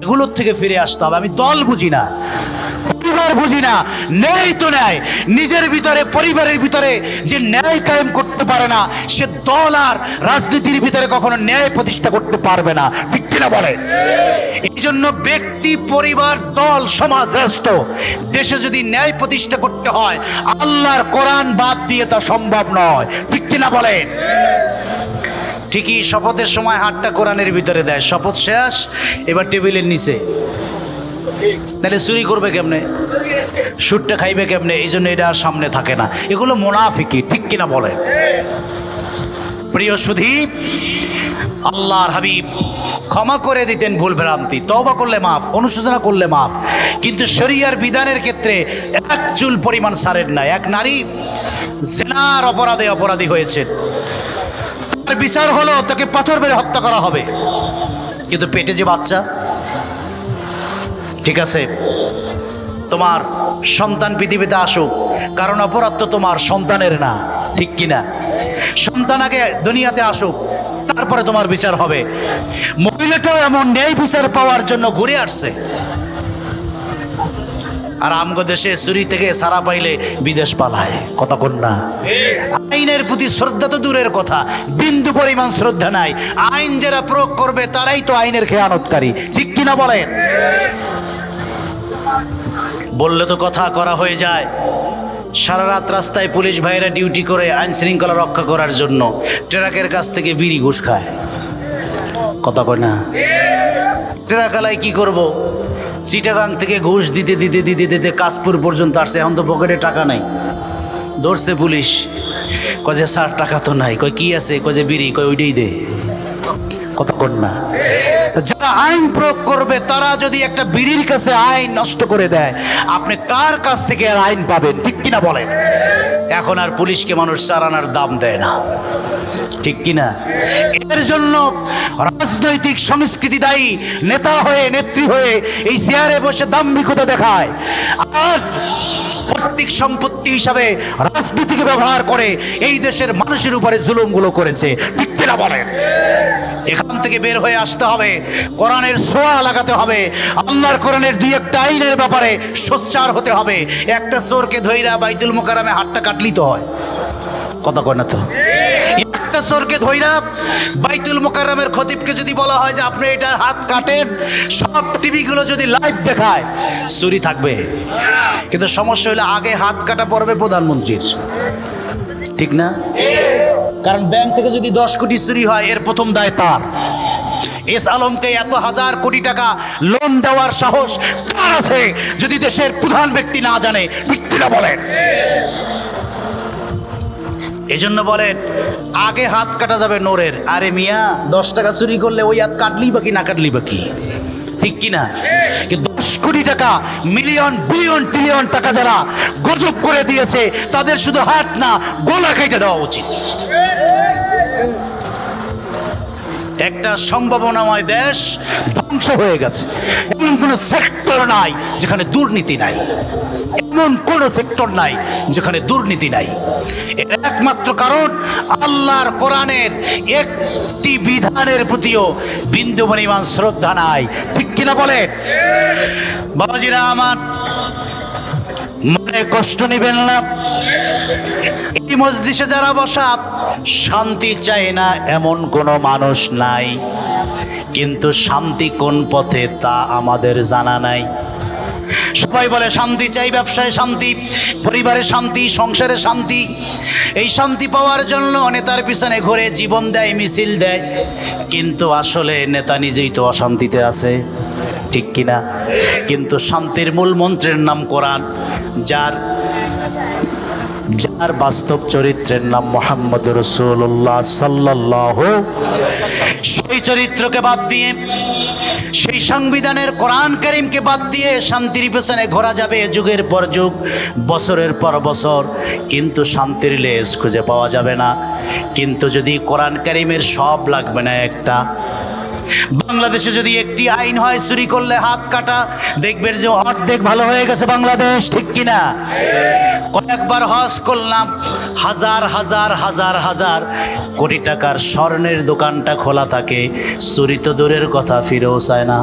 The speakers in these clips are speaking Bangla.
এগুলোর থেকে ফিরে আসতে হবে। আমি দল বুঝি না, পরিবার বুঝি না, ন্যায় তো ন্যায়। নিজের ভিতরে, পরিবারের ভিতরে যে ন্যায় কায়েম করতে পারে না, সে দল আর রাজনীতির ভিতরে কখনো ন্যায় প্রতিষ্ঠা করতে পারবে না। ঠিক কিনা বলে? এই জন্য ব্যক্তি, পরিবার, দল, সমাজ রাষ্ট্র দেশে যদি ন্যায় প্রতিষ্ঠা করতে হয়, আল্লাহর কোরআন বাদ দিয়ে তা সম্ভব নয়। ঠিক কিনা বলেন ঠিকই শপথের সময় হাতটা কোরআনের ভিতরে দেয়। শপথ শেষ, এবার টেবিলের নিচে। তাহলে চুরি করবে কেমনে? সুটটা খাইবে কেমনে? এই জন্য এটা সামনে থাকে না। এগুলো মোনাফিকি, ঠিক কিনা বলে প্রিয় সুধী, আল্লাহর হাবিব ক্ষমা করে দিতেন ভুল ভ্রান্তি। তবা করলে মাপ অনুশোচনা করলে মাপ কিন্তু শরিয়ার বিধানের ক্ষেত্রে এক চুল পরিমাণ সারের নাই। এক নারী জেনার অপরাধে অপরাধী হয়েছে। তার বিচার হলো, তাকে পাথর মেরে হত্যা করা হবে। কিন্তু পেটে যে বাচ্চা, ঠিক আছে, তোমার সন্তান পৃথিবীতে আসুক, কারণ অপরাধ তো তোমার সন্তানের না, ঠিক কিনা? সন্তান আগে দুনিয়াতে আসুক, তারপরে তোমার বিচার হবে। মহিলাটাও এমন ন্যায় বিচার পাওয়ার জন্য ঘুরে আসছে। আর আমগো দেশে চুরি থেকে সারা পাইলে বিদেশ পালায়। কথা কন্যা আইনের প্রতি শ্রদ্ধা তো দূরের কথা, বিন্দু পরিমাণ শ্রদ্ধা নাই। আইন যারা প্রয়োগ করবে, তারাই তো আইনের খেয়ানতকারী। ঠিক কিনা বলেন? বললে তো কথা করা হয়ে যায়। সারা রাত রাস্তায় পুলিশ ভাইরা ডিউটি করে আইন শৃঙ্খলা রক্ষা করার জন্য ট্রাকের কাছ থেকে বিড়ি ঘুষ খায়। কথা কয় না? ট্রাকালায় কি করব? চিটাগাং থেকে ঘুষ দিতে দিতে দিতে দিতে কাশপুর পর্যন্ত আসছে এখন তো পকেটে টাকা নাই। ধরছে পুলিশ। কয় স্যার, টাকা তো নাই। কয়, কি আছে? কয় বিড়ি। কয়, ওইটাই দে। কতক্ষণ না। যারা আইন প্রয়োগ করবে, তারা যদি একটা বিড়ির কাছে আইন নষ্ট করে দেয়, আপনি কার কাছ থেকে আর আইন পাবেন? ঠিক কিনা বলেন? এখন আর পুলিশকে মানুষ চারানার দাম দেয় না। ঠিক কিনা? এর জন্য রাজনৈতিক সংস্কৃতি দায়ী নেতা হয়ে, নেত্রী হয়ে এই চেয়ারে বসে দাম্ভিকতা দেখায়। আর প্রত্যেক সম্পত্তি হিসাবে রাজনীতিকে ব্যবহার করে এই দেশের মানুষের উপরে জুলুমগুলো করেছে। ঠিক বলেন? এখান থেকে বের হয়ে আসতে হবে। কোরআনের সোয়া লাগাতে হবে। আল্লাহর কোরআনের দুই একটা আইনের ব্যাপারে সোচ্চার হতে হবে। একটা চোরকে ধৈরা বাইতুল মোকারামে হাতটা কাটলি তো হয়। কথা কয় না তো? চোরকে ধৈরা বাইতুল মোকাররমের খতিবকে যদি বলা হয় যে আপনি এটার হাত কাটেন, সব টিভিগুলো যদি লাইভ দেখায়, চুরি থাকবে। কিন্তু সমস্যা হলে আগে হাত কাটা পড়বে প্রধানমন্ত্রীর। ঠিক না? কারণ ব্যাংক থেকে যদি দশ কোটি চুরি হয়, এর প্রথম দায় তার। এস আলমকে এত হাজার কোটি টাকা লোন দেওয়ার সাহস কার আছে, যদি দেশের প্রধান ব্যক্তি না জানে ব্যক্তিরা বলেন। এই জন্য বলেন আগে হাত কাটা যাবে নোরের। আরে মিয়া, দশ টাকা চুরি করলে ওই হাত কাটলি বাকি না কাটলি বাকি ঠিক কিনা? দশ কোটি টাকা, মিলিয়ন, বিলিয়ন ট্রিলিয়ন টাকা যারা গজব করে দিয়েছে, তাদের শুধু হাত না, গোলা খাইতে দেওয়া উচিত। একটা সম্ভাবনাময় দেশ ধ্বংস হয়ে গেছে। এমন কোনো সেক্টর নাই যেখানে দুর্নীতি নাই। এমন কোনো সেক্টর নাই যেখানে দুর্নীতি নাই। এর একমাত্র কারণ আল্লাহর কোরআনের একটি বিধানের প্রতিও বিন্দু পরিমাণ শ্রদ্ধা নাই। ঠিক কিনা বলেন? বাবাজিরা আমার মনে কষ্ট নেবেন না। এই মসজিদে যারা বসা, শান্তি চায় না এমন কোনো মানুষ নাই। কিন্তু শান্তি কোন পথে তা আমাদের জানা নাই। সবাই বলে শান্তি চাই, ব্যবসায় শান্তি, পরিবারে শান্তি, সংসারে শান্তি। এই শান্তি পাওয়ার জন্য নেতার পিছনে ঘুরে জীবন দেয়, মিছিল দেয়। কিন্তু আসলে নেতা নিজেই তো অশান্তিতে আছে, ঠিক কিনা? কিন্তু শান্তির মূল মন্ত্রের নাম কোরআন, যার যার বাস্তব চরিত্রের নাম মোহাম্মদ রসুল্লাহ সাল্লাহ সেই চরিত্রকে বাদ দিয়ে, সেই সংবিধানের কোরআন করিমকে বাদ দিয়ে শান্তির পেছনে ঘোরা যাবে যুগের পর যুগ, বছরের পর বছর। কিন্তু শান্তির লেস খুঁজে পাওয়া যাবে না। কিন্তু যদি কোরআন করিমের সব লাগবে না একটা বাংলাদেশে যদি একটি আইন হয়, চুরি করলে হাত কাটা, দেখবেন যে অর্ধেক ভালো হয়ে গেছে বাংলাদেশ, ঠিক কিনা? কয়েকবার হজ করলাম, হাজার হাজার হাজার হাজার কোটি টাকার স্বর্ণের দোকানটা খোলা থাকে। চুরি তো দূরের কথা, ফিরেও চায় না।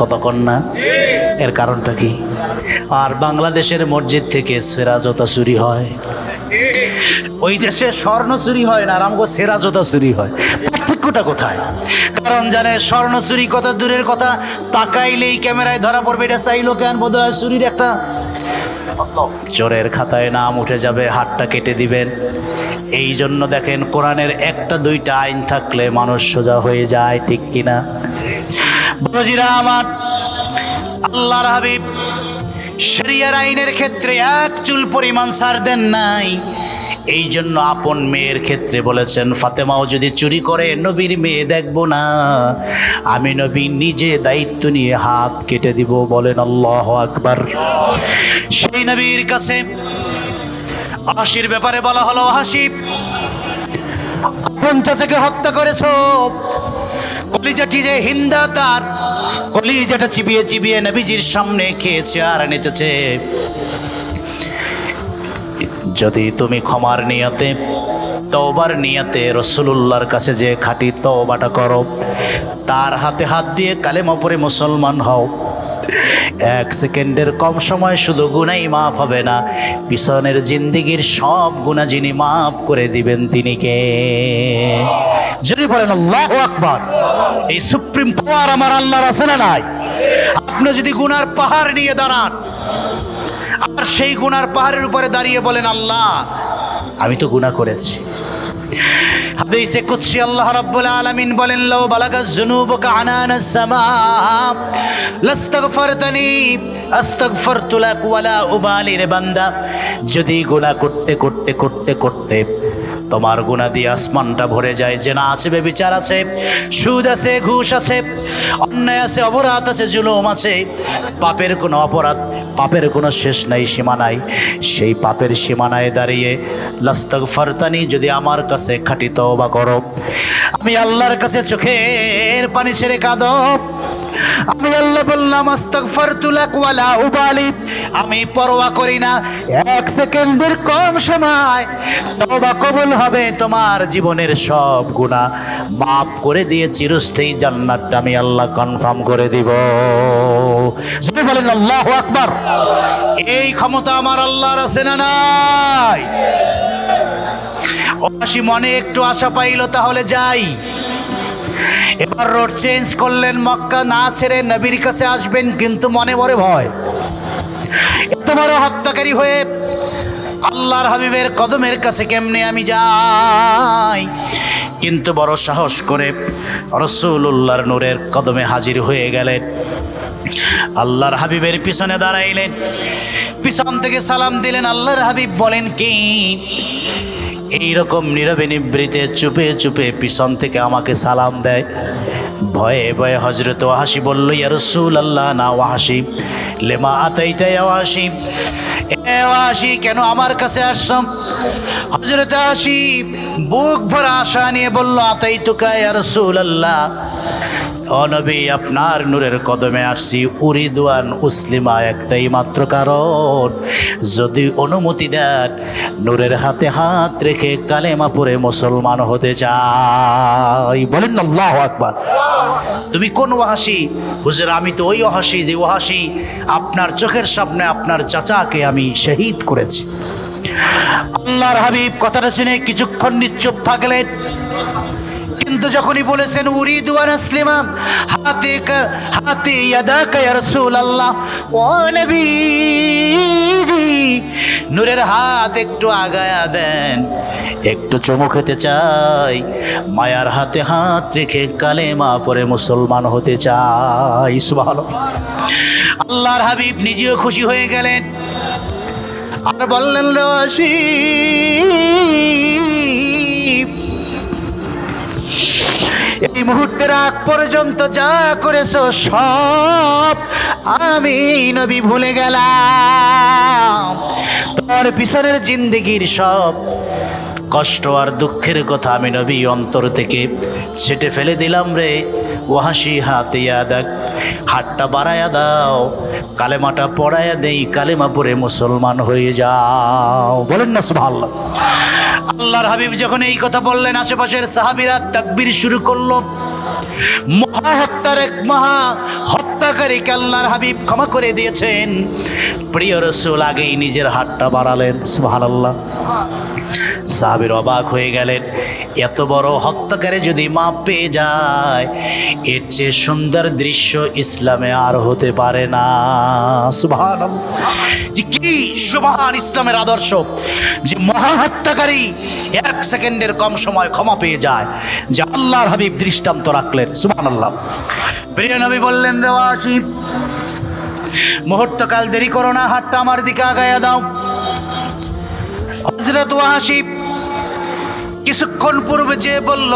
কত কন্যা এর কারণটা কি? আর বাংলাদেশের মসজিদ থেকে সেরা জোতা চুরি হয়। ওই দেশে স্বর্ণ চুরি হয় না, আর আমাকে সেরা জোতা চুরি হয়। পার্থক্যটা কোথায়? কারণ জানে স্বর্ণ চুরি কত দূরের কথা, তাকাইলেই ক্যামেরায় ধরা পড়বে, এটা চাইলো কেন? বোধ হয় চুরির একটা চোরের খাতায় নাম উঠে যাবে, হাতটা কেটে দিবেন। এই জন্য দেখেন কোরআনের একটা দুইটা আইন থাকলে মানুষ সোজা হয়ে যায়, ঠিক কিনা? বড়জিরা আমার, আল্লাহর হাবিব, শরিয়ার আইনের ক্ষেত্রে এক চুল পরিমাণ সার দেন নাই। এই জন্য আপন মেয়ের ক্ষেত্রে বলেছেন, ফাতেমাও যদি চুরি করে, নবীর মেয়ে দেখব না। আমি নবী নিজে দায়িত্ব নিয়ে হাত কেটে দিব। বলেন, আল্লাহ আকবার। সেই নবীর কাছে হাসির ব্যাপারে বলা হলো হাসিব আপন চাচাকে হত্যা করেছ। কলিজাটি যে হিন্দা, তার কলিজাটা চিবিয়ে চিবিয়ে নবীজির সামনে খেয়েছে আর নেচেছে। যদি তুমি ক্ষমার নিয়তে, তওবার নিয়তে রসুলুল্লাহর কাছে যে খাঁটি তওবাটা করো, তার হাতে হাত দিয়ে কালেমা পরে মুসলমান হও। এক সেকেন্ডের কম সময় শুধু গুনাই মাফ হবে না, পিছনের জিন্দিগির সব গুণা যিনি মাফ করে দিবেন তিনি কে? যদি বলেন আল্লাহ আকবার, এই সুপ্রিম পাওয়ার আমার আল্লাহর আছে না নাই? আপনি যদি গুনার পাহাড় নিয়ে দাঁড়ান আর সেই গুনার পাহাড়ের উপরে দাঁড়িয়ে বলেন, আল্লাহ, আমি তো গুণা করেছি। আলামিন বলেন রে বান্দা। যদি গুনাহ করতে করতে করতে করতে তোমার গুণা দিয়ে আসমানটা ভরে যায় যে না আছে, বেবিচার আছে, সুদ আছে, ঘুষ আছে, অন্যায় আছে, অপরাধ আছে, জুলুম আছে। পাপের কোনো অপরাধ, পাপের কোনো শেষ নাই, সীমা নাই। সেই পাপের সীমানায় দাঁড়িয়ে লাস্তক ফারতানি যদি আমার কাছে খাটি তওবা করো। আমি আল্লাহর কাছে চোখের পানি ছেড়ে কাঁদো। আমি আল্লাহ বললাম আস্তাগফারতুলাক ওয়ালা উবালি। আমি পরোয়া করি না। এক সেকেন্ডের কম সময়, তওবা কবুল হবে তোমার জীবনের সব গুনাহ। মাফ করে দিয়ে চিরস্থায়ী জান্নাতটা আমি আল্লাহ কনফার্ম করে দিব। যদি বলেন, আল্লাহু আকবার। এই ক্ষমতা আমার আল্লাহর আছে না নাই? অবাসী মনে একটু আশা পাইল, তাহলে যাই। এবার রোড চেঞ্জ করলেন মক্কা না ছেড়ে নবীর কাছে আসবেন কিন্তু মনে মনে ভয়। এত বড় হত্যাকারী হয়ে আল্লাহর হাবিবের কদমের কাছে কেমনে আমি যাই? কিন্তু বড় সাহস করে রসুল্লাহর নূরের কদমে হাজির হয়ে গেলেন। আল্লাহর হাবিবের পিছনে দাঁড়াইলেন। পিছন থেকে সালাম দিলেন, আল্লাহর হাবিব বলেন কি, এইরকম নীরবে নিবৃতে চুপে চুপে পিছন থেকে আমাকে সালাম দেয়। ভয়ে ভয়ে হজরত ওয়াহাসি বলল, ইয়া রসুল আল্লাহ না ওয়াহাসি লেমা আতাইতে ওয়াহাসি এ ওয়াহাসি কেন আমার কাছে আসছম হজরত হাসি বুক ভরা আশা নিয়ে বলল আতাই তুকা ইয়া রসুল আল্লাহ অনবী আপনার নূরের কদমে আসছি। উরিদুয়ান উসলিমা একটাই মাত্র কারণ। যদি অনুমতি দেন, নূরের হাতে হাত রেখে কালেমা পরে মুসলমান হতে চাই। বলেন আল্লাহ আকবার। তুমি কোন ওয়াহাসি হুজুর, আমি তো ওই ওহাসি যে ওহাসি আপনার চোখের সামনে আপনার চাচাকে আমি শহীদ করেছি। আল্লাহর হাবিব, কথাটা শুনে কিছুক্ষণ নিশ্চুপ থাকলেন। কিন্তু যখনই বলেছেন উরিদুয়ান আসলিমা, হাতে হাতে ইয়াদাকা ইয়া রাসূলুল্লাহ। ও নবীজি, নূরের হাত একটু আগায়া দেন, একটু চুমু খেতে চাই, মায়ার হাতে হাত রেখে কালেমা পরে মুসলমান হতে চাই। আল্লাহর হাবিব নিজেও খুশি হয়ে গেলেন। আর বললেন রশি মুহূর্তের আগ পর্যন্ত যা করেছ, সব আমি নবী ভুলে গেলাম। তোমার পিছনের জিন্দগির সব কষ্ট আর দুঃখের কথা আমি নবী অন্তর থেকে সেটে ফেলে দিলাম রে। ও হাসি হাতে দেখ হাতটা বাড়ায়া দাও, কালেমাটা পড়ায়া দেই, কালেমা পরে মুসলমান হয়ে যাও। বলেন না সুবহানাল্লাহ। আল্লাহর হাবিব যখন এই কথা বললেন, আশেপাশের সাহাবিরা তাকবির শুরু করল। মহা হত্যার এক মহা হত্যাকারী আল্লাহর হাবিব ক্ষমা করে দিয়েছেন। প্রিয় রসুল আগেই নিজের হাতটা বাড়ালেন, সুবহানাল্লাহ। সাহাবির অবাক হয়ে গেলেন। এত বড় হত্যাকারী যদি মাপ পেয়ে যায়, এর চেয়ে সুন্দর দৃশ্য ইসলামে আর হতে পারে না। সুবহান যে কি সুবহান ইসলামের আদর্শ, যে মহা হত্যাকারী এক সেকেন্ডের কম সময় ক্ষমা পেয়ে যায়, যে আল্লাহর হাবিব দৃষ্টান্ত রাখলেন। সুবহান আল্লাহ প্রিয় নবী বললেন রেওয়াসি মুহূর্তকাল দেরি করো না, হাতটা আমার দিকে আগায়া দাও। হজরত ওয়াহাসিব কিছুক্ষণ পূর্বে যে বলল,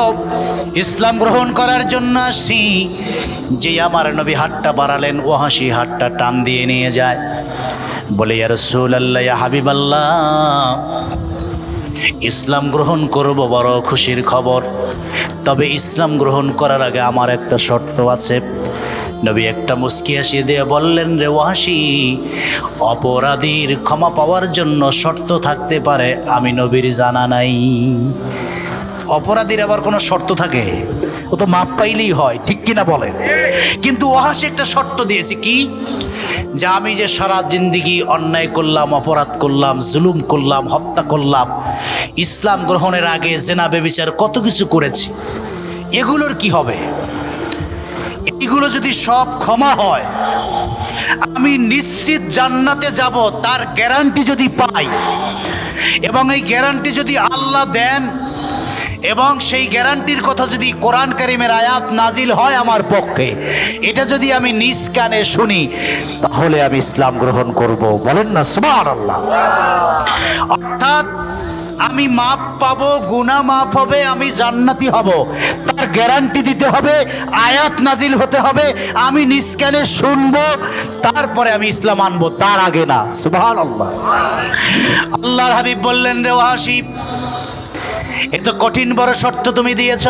ইসলাম গ্রহণ করার জন্য আসি যে আমার নবী হাতটা বাড়ালেন ওয়াহাসি হাতটা টান দিয়ে নিয়ে যায়। বলে আর রসুল আল্লাহ হাবিব আল্লাহ ইসলাম গ্রহণ করব বড় খুশির খবর। তবে ইসলাম গ্রহণ করার আগে আমার একটা শর্ত আছে। নবী একটা মুস্কি হাসিয়ে দিয়ে বললেন, রে ওয়াসি, অপরাধীর ক্ষমা পাওয়ার জন্য শর্ত থাকতে পারে, আমি নবীর জানা নাই। অপরাধীর আবার কোনো শর্ত থাকে? ও তো মাপ পাইলেই হয়, ঠিক কিনা বলেন? কিন্তু ওহাসে একটা শর্ত দিয়েছে কি? যে আমি যে সারা জিন্দিগি অন্যায় করলাম, অপরাধ করলাম, জুলুম করলাম, হত্যা করলাম, ইসলাম গ্রহণের আগে জেনা বেবিচার কত কিছু করেছি, এগুলোর কি হবে? এগুলো যদি সব ক্ষমা হয়, আমি নিশ্চিত জান্নাতে যাব, তার গ্যারান্টি যদি পাই, এবং এই গ্যারান্টি যদি আল্লাহ দেন এবং সেই গ্যারান্টির কথা যদি কোরআন কারিমের আয়াত নাজিল হয় আমার পক্ষে, এটা যদি আমি নিজ কানে শুনি, তাহলে আমি ইসলাম গ্রহণ করব। বলেন না, সুবহানাল্লাহ। অর্থাৎ আমি মাপ পাবো, গুনাহ মাফ হবে, আমি জান্নাতি হব। তার গ্যারান্টি দিতে হবে, আয়াত নাজিল হতে হবে, আমি নিষ্কানে শুনব, তারপরে আমি ইসলাম আনব, তার আগে না। সুবহানাল্লাহ। আল্লাহর হাবিব বললেন, রে ওয়াসিব এ তো কঠিন বড় শর্ত তুমি দিয়েছ।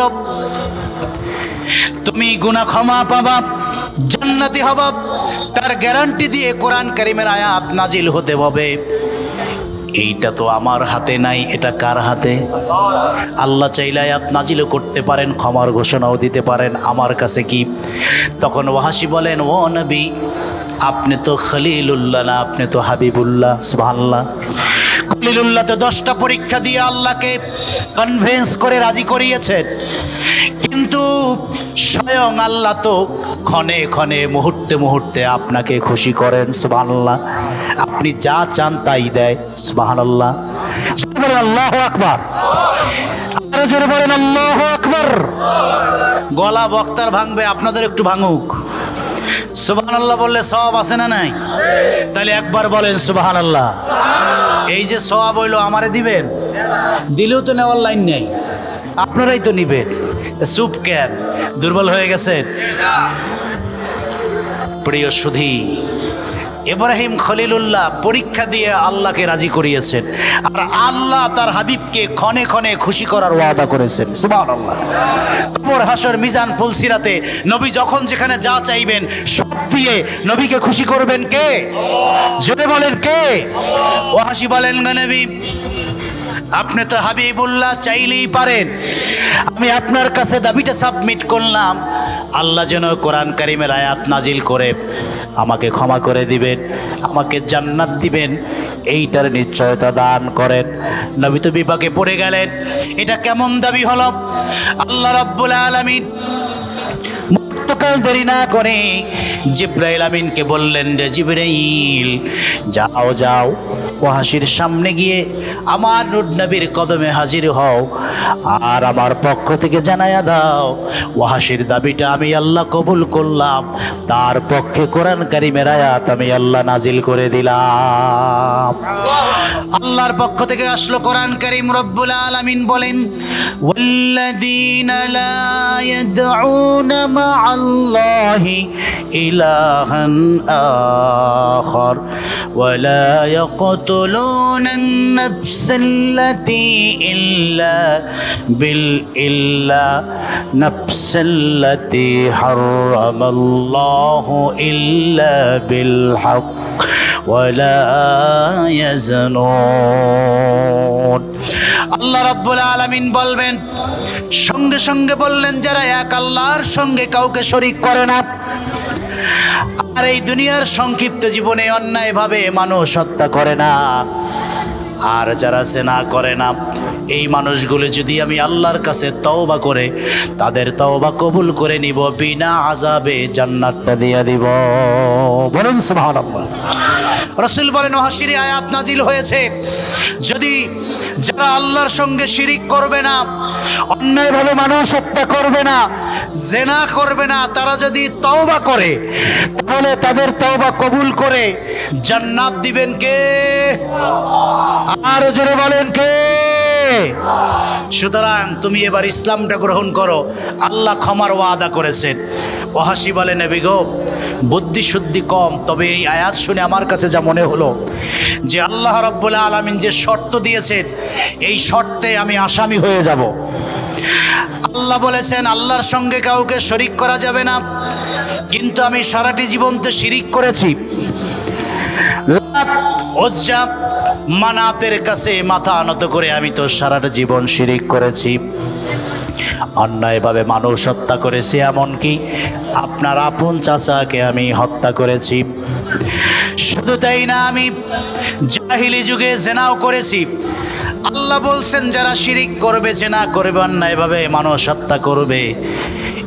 তুমি গুনাহ ক্ষমা পাবা, জান্নাতি হবা। তার গ্যারান্টি দিয়ে কোরআন কারিমের আয়াত নাজিল হতে হবে। এইটা তো আমার হাতে নাই, এটা কার হাতে? আল্লাহ চাইলে আয়াত নাজিলও করতে পারেন, ক্ষমার ঘোষণাও দিতে পারেন। আমার কাছে কি? তখন ওয়াহাসি বলেন, ও নবী, আপনি তো খলিলুল্লাহ না, আপনি তো হাবিবুল্লাহ, সুবহানাল্লাহ। খলিলুল্লাহ তো দশটা পরীক্ষা দিয়ে আল্লাহকে কনভিন্স করে রাজি করিয়েছেন কিন্তু স্বয়ং আল্লাহ তো ক্ষণে ক্ষণে, মুহূর্তে মুহূর্তে আপনাকে খুশি করেন, সুবহানাল্লাহ। আপনি যা চান তাই দেয়, সুবহানাল্লাহ। জোরে বলেন আকবার। আরও জোরে বলেন, আল্লাহু আকবার। গলা বক্তার ভাঙবে, আপনাদের একটু ভাঙুক। সুবহানাল্লাহ বললে সব আছে না নাই? তাহলে একবার বলেন, সুবহানাল্লাহ। এই যে সওয়াব হইল আমারে দিবেন? দিলেও তো নেওয়ার লাইন নেই। আপনারাই তো নিবেন। চুপ কেন? দুর্বল হয়ে গেছেন? প্রিয় সুধী, ইব্রাহিম খলিলুল্লাহ পরীক্ষা দিয়ে আল্লাহকে রাজি করিয়েছেন। আর আল্লাহ তার হাবিবকে ক্ষণে ক্ষণে খুশি করার ওয়াদা করেছেন। সুবহানাল্লাহ। কবর হাসর মিজান পুলসিরাতে নবী যখন যেখানে যা চাইবেন, সব দিয়ে নবীকে খুশি করবেন কে? জোরে বলেন কে? ওয়াহাসি বলেন গো নবী, আপনি তো হাবিবুল্লাহ চাইলেই পারেন। আমি আপনার কাছে দাবিটা সাবমিট করলাম। আল্লাহ যেন কোরআন কারিমের আয়াত নাজিল করে আমাকে ক্ষমা করে দিবেন, আমাকে জান্নাত দিবেন, এইটার নিশ্চয়তা দান করেন। নবী তো বিপাকে পড়ে গেলেন। এটা কেমন দাবি হলো? আল্লাহ রাব্বুল আলামিন মুক্তকাল দেরি না করে জিব্রাইল আমিনকে বললেন রে জিব্রাইল যাও যাও। ওয়াহাসির সামনে গিয়ে আমার নুর নবীর কদমে হাজির হও আর আমার পক্ষ থেকে জানায়া দাও ওয়াহাসির দাবিটা আমি আল্লাহ কবুল করলাম তার পক্ষে কোরআন কারিমের আয়াত আমি আল্লাহ নাজিল করে দিলাম আল্লাহর পক্ষ থেকে আসলো কোরআন কারিম রব্বুল আলামিন বলেন والذين لا يدعون مع الله إلها آخر ولا يقتلون النفس التي إلا بالإلا نفس التي حرم الله إلا بالحق ولا يزنون আল্লাহ রাব্বুল আলামিন বলবেন সঙ্গে সঙ্গে বললেন, যারা এক আল্লাহর সঙ্গে কাউকে শরিক করে না, আর এই দুনিয়ার সংক্ষিপ্ত জীবনে অন্যায়ভাবে মানুষ হত্যা করে না। আর যারা সেনা করে না, এই মানুষগুলো যদি আমি আল্লাহর কাছে তওবা করে, তাদের তওবা কবুল করে নিব, বিনা আজাবে জান্নাতটা দিয়ে দিব। বলুন সুবহানাল্লাহ। রসুল বলেন হাসিরি আয়াত নাজিল হয়েছে। যদি যারা আল্লাহর সঙ্গে শিরিক করবে না অন্যায়ভাবে মানুষ হত্যা করবে না, জেনা করবে না, তারা যদি তওবা করে, তাহলে তাদের তওবা কবুল করে জান্নাত দিবেন কে? আর জোরে বলেন কে? সুতরাং তুমি এবার ইসলামটা গ্রহণ করো। আল্লাহ ক্ষমার ওয়াদা করেছেন। ওহাসি বলে, নেবি গো, বুদ্ধি শুদ্ধি কম, তবে এই আয়াত শুনে আমার কাছে যা মনে হলো, যে আল্লাহ রব্বুল আলমিন যে শর্ত দিয়েছেন, এই শর্তে আমি আসামি হয়ে যাব। আল্লাহ বলেছেন, আল্লাহর সঙ্গে কাউকে শরিক করা যাবে না, কিন্তু আমি সারাটি জীবন তো শিরিক করেছি। মানাতের কাছে মাথা আনত করে আমি তো সারাটা জীবন শিরিক করেছি। অন্যায়ভাবে মানুষ হত্যা করেছি এমনকি আপনার আপন চাচাকে আমি হত্যা করেছি। শুধু তাই না, আমি জাহিলি যুগে জেনাও করেছি। আল্লাহ বলছেন, যারা শিরিক করবে, জেনা করবে, অন্যায়ভাবে মানুষ হত্যা করবে।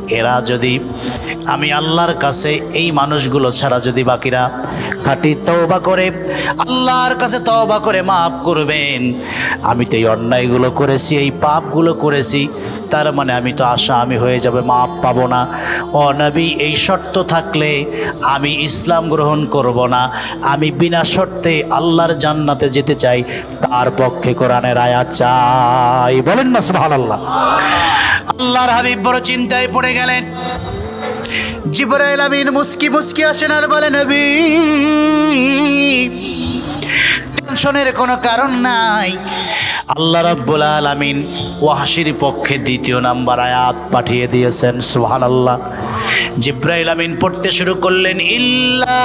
এরা যদি আমি আল্লাহর কাছে এই মানুষগুলো ছাড়া যদি বাকিরা খাটি তওবা করে, আল্লাহর কাছে তওবা করে মাফ করবেন। আমি তো এই অন্যায়গুলো করেছি, এই পাপগুলো করেছি, তার মানে আমি তো আশা আমি হয়ে যাবে, মাপ পাবো না। অনবী এই শর্ত থাকলে আমি ইসলাম গ্রহণ করব না। আমি বিনা শর্তে আল্লাহর জান্নাতে যেতে চাই, তার পক্ষে কোরআনের আয়াত চাই। বলেন না, সুবহানাল্লাহ। আল্লাহর হাবিব বড় চিন্তায় পড়ে গেলেন। জিবরাইল আমিন মুস্কি মুস্কি আসেন আর বলে নবী, টেনশনের কোনো কারণ নাই। আল্লাহ রাব্বুল আলামিন ওয়াহাসির পক্ষে দ্বিতীয় নাম্বার আয়াত পাঠিয়ে দিয়েছেন, সুবহানাল্লাহ। জিব্রাইল আমিন পড়তে শুরু করলেন, ইল্লা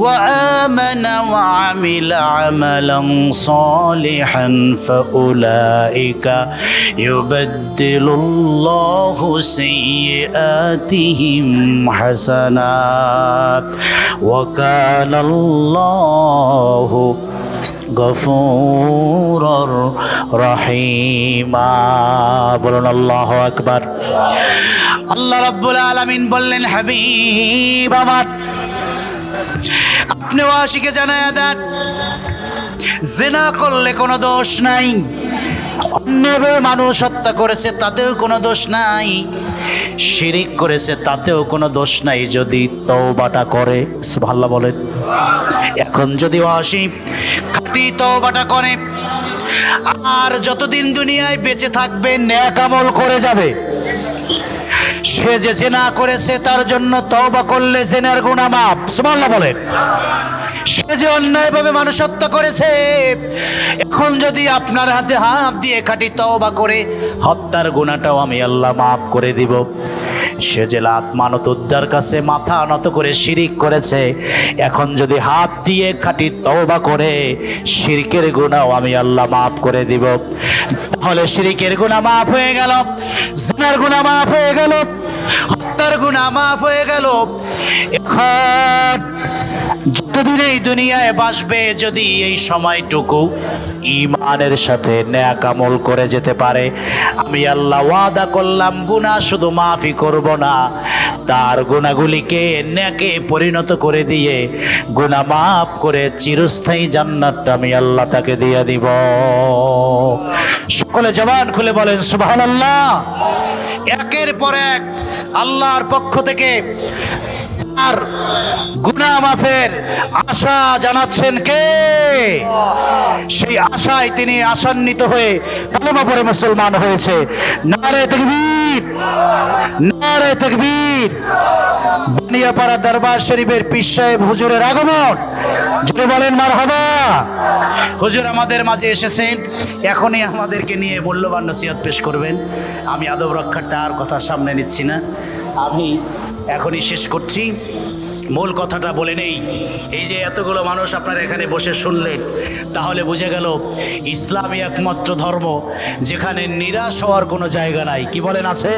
ওয়া আমানা ওয়া আমিলা আমালান সালিহান ফাউলাইকা ইউবাদদিলুল্লাহু সাইয়্যাতিহিম হাসানাত। ওয়া গফুরর রহিমা। বলুন, আল্লাহ আকবার। আল্লাহ রাব্বুল আলামিন বললেন, হাবিব আমার, আপনি ওয়াসিকে জানায় দেন, জেনা করলে কোনো দোষ নাই। অন্যভাবে মানুষ হত্যা করেছে, তাতেও কোনো দোষ নাই। শিরিক করেছে, তাতেও কোনো দোষ নাই যদি তওবাটা করে। ভাল্লা বলেন। এখন যদি ওয়াসি খাঁটি তওবাটা করে, আর যতদিন দুনিয়ায় বেঁচে থাকবে, ন্যাক আমল করে যাবে। সে যে জেনা করেছে, তার জন্য তওবা করলে জেনার গুণা মাপ সুবহানাল্লাহ বলেন। সে যে অন্যায়ভাবে মানুষ হত্যা করেছে, এখন যদি আপনার হাতে হাত দিয়ে খাটি তওবা করে, হত্যার গুণাটাও আমি আল্লাহ মাফ করে দিব। সে যে লাত মানত উদ্ধার কাছে মাথা নত করে শিরিক করেছে, এখন যদি হাত দিয়ে খাটি তওবা করে, শিরকের গুণাও আমি আল্লাহ মাফ করে দিব। তাহলে শিরিকের গুণা মাফ হয়ে গেল, জিনার গুণা মাফ হয়ে গেল, হত্যার গুণা মাফ হয়ে গেল। এখন যতদিন এই দুনিয়ায় বাসবে যদি এই সময়টুকু ইমানের সাথে ন্যাক আমল করে যেতে পারে। আমি আল্লাহ ওয়াদা করলাম, গুনাহ শুধু মাফি করব না। তার গুণাগুলিকে ন্যাকে পরিণত করে দিয়ে গুনাহ মাফ করে চিরস্থায়ী জান্নাতটা আমি আল্লাহ তাকে দিয়ে দিব। সকলে জবান খুলে বলেন, সুবহানাল্লাহ। একের পর এক আল্লাহর পক্ষ থেকে আর গুনাহ মাফের আশা জানাচ্ছেন কে? সেই আশায় তিনি আশান্বিত হয়ে কালেমা পরে মুসলমান হয়েছে। নারে তকবীর নারে তকবীর। বানিয়াপাড়া দরবার শরীফের পীর সাহেব হুজুরের আগমন। জুড়ে বলেন মার হুজুর আমাদের মাঝে এসেছেন। এখনই আমাদেরকে নিয়ে মূল্যবান নসিহত পেশ করবেন। আমি আদব রক্ষার্থে আর কথা সামনে নিচ্ছি না। আমি এখনই শেষ করছি। মূল কথাটা বলে নেই। এই যে এতগুলো মানুষ আপনারা এখানে বসে শুনলেন, তাহলে বুঝে গেল ইসলামই একমাত্র ধর্ম, যেখানে নিরাশ হওয়ার কোনো জায়গা নাই। কি বলেন আছে?